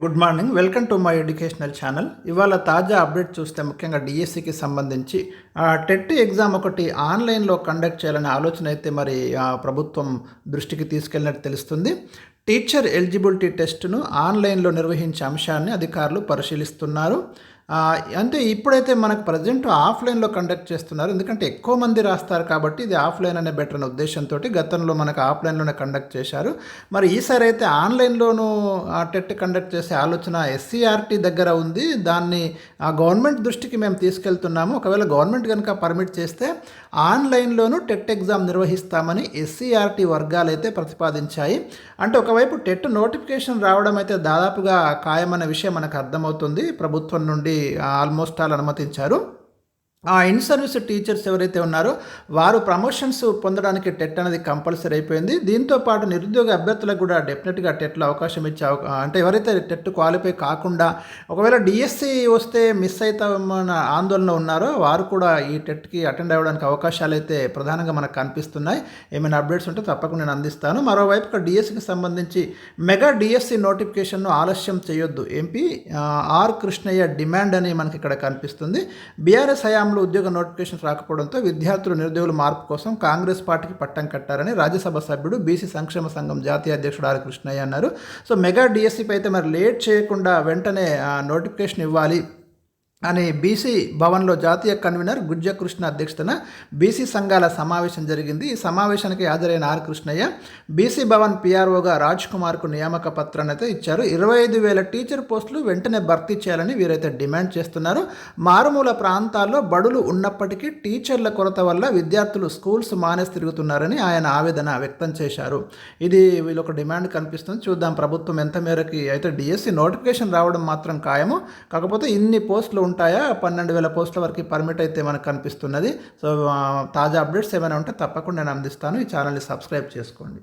Good morning. Welcome to my educational channel. ఇవాళ తాజా update చూస్తే ముఖ్యంగా డిఎస్సికి సంబంధించి ఆ, టెట్ ఎగ్జామ్ ఒకటి ఆన్లైన్లో కండక్ట్ చేయాలనే ఆలోచన అయితే మరి ఆ, ప్రభుత్వం దృష్టికి తీసుకెళ్ళినట్టు తెలుస్తుంది. టీచర్ ఎలిజిబిలిటీ టెస్ట్ను ఆన్లైన్లో నిర్వహించే అంశాన్ని అధికారులు పరిశీలిస్తున్నారు. అంటే ఇప్పుడైతే మనకు ప్రజెంట్ ఆఫ్లైన్లో కండక్ట్ చేస్తున్నారు. ఎందుకంటే ఎక్కువ మంది రాస్తారు కాబట్టి ఇది ఆఫ్లైన్ అనే బెటర్ అనే ఉద్దేశంతో గతంలో మనకు ఆఫ్లైన్లోనే కండక్ట్ చేశారు. మరి ఈసారి అయితే ఆన్లైన్లోనూ టెట్ కండక్ట్ చేసే ఆలోచన ఎస్సీఆర్టీ దగ్గర ఉంది. దాన్ని ఆ గవర్నమెంట్ దృష్టికి మేము తీసుకెళ్తున్నాము. ఒకవేళ గవర్నమెంట్ కనుక పర్మిట్ చేస్తే ఆన్లైన్లోనూ టెట్ ఎగ్జామ్ నిర్వహిస్తామని ఎస్సీఆర్టీ వర్గాలు అయితే ప్రతిపాదించాయి. అంటే ఒకవైపు టెట్ నోటిఫికేషన్ రావడం అయితే దాదాపుగా ఖాయమన్న విషయం మనకు అర్థమవుతుంది. ప్రభుత్వం నుండి ఆల్మోస్ట్ ఆల్ అనుమతించారు. ఆ ఇన్ సర్వీస్ టీచర్స్ ఎవరైతే ఉన్నారో వారు ప్రమోషన్స్ పొందడానికి టెట్ అనేది కంపల్సరీ అయిపోయింది. దీంతో పాటు నిరుద్యోగ అభ్యర్థులకు కూడా డెఫినెట్గా టెట్లో అవకాశం ఇచ్చే అవకా అంటే ఎవరైతే టెట్ క్వాలిఫై కాకుండా ఒకవేళ డిఎస్సి వస్తే మిస్ అవుతామన్న ఆందోళన ఉన్నారో వారు కూడా ఈ టెట్కి అటెండ్ అవ్వడానికి అవకాశాలు అయితే ప్రధానంగా మనకు కనిపిస్తున్నాయి. ఏమైనా అప్డేట్స్ ఉంటే తప్పకుండా నేను అందిస్తాను. మరోవైపు డిఎస్సికి సంబంధించి మెగా డిఎస్సి నోటిఫికేషన్ను ఆలస్యం చేయొద్దు. ఎంపీ ఆర్ కృష్ణయ్య డిమాండ్ అని మనకి ఇక్కడ కనిపిస్తుంది. బీఆర్ఎస్ హయాంలో ఉద్యోగ నోటిఫికేషన్ రాకపోవడంతో విద్యార్థులు నిరుద్యోగుల మార్పు కోసం కాంగ్రెస్ పార్టీకి పట్టం కట్టారని రాజ్యసభ సభ్యుడు బీసీ సంక్షేమ సంఘం జాతీయ అధ్యక్షుడు ఆర్ కృష్ణయ్య అన్నారు. సో మెగా డిఎస్సిపై అయితే మరి లేట్ చేయకుండా వెంటనే నోటిఫికేషన్ ఇవ్వాలి. అని బీసీ భవన్లో జాతీయ కన్వీనర్ గుజ్జకృష్ణ అధ్యక్షతన బీసీ సంఘాల సమావేశం జరిగింది. ఈ సమావేశానికి హాజరైన ఆర్ కృష్ణయ్య బీసీ భవన్ పీఆర్ఓగా రాజ్ కుమార్కు నియామక పత్రాన్ని అయితే ఇచ్చారు. ఇరవై ఐదు వేల టీచర్ పోస్టులు వెంటనే భర్తీ చేయాలని వీరైతే డిమాండ్ చేస్తున్నారు. మారుమూల ప్రాంతాల్లో బడులు ఉన్నప్పటికీ టీచర్ల కొరత వల్ల విద్యార్థులు స్కూల్స్ మానేసి తిరుగుతున్నారని ఆయన ఆవేదన వ్యక్తం చేశారు. ఇది వీళ్ళొక డిమాండ్ కనిపిస్తుంది. చూద్దాం ప్రభుత్వం ఎంత మేరకి అయితే డిఎస్సి నోటిఫికేషన్ రావడం మాత్రం ఖాయము. కాకపోతే ఇన్ని పోస్టులు ఉంటాయా? పన్నెండు వేల పోస్టుల వరకు పర్మిట్ అయితే మనకు కనిపిస్తున్నది. సో తాజా అప్డేట్స్ ఏమైనా ఉంటే తప్పకుండా నేను అందిస్తాను. ఈ ఛానల్ని సబ్స్క్రైబ్ చేసుకోండి.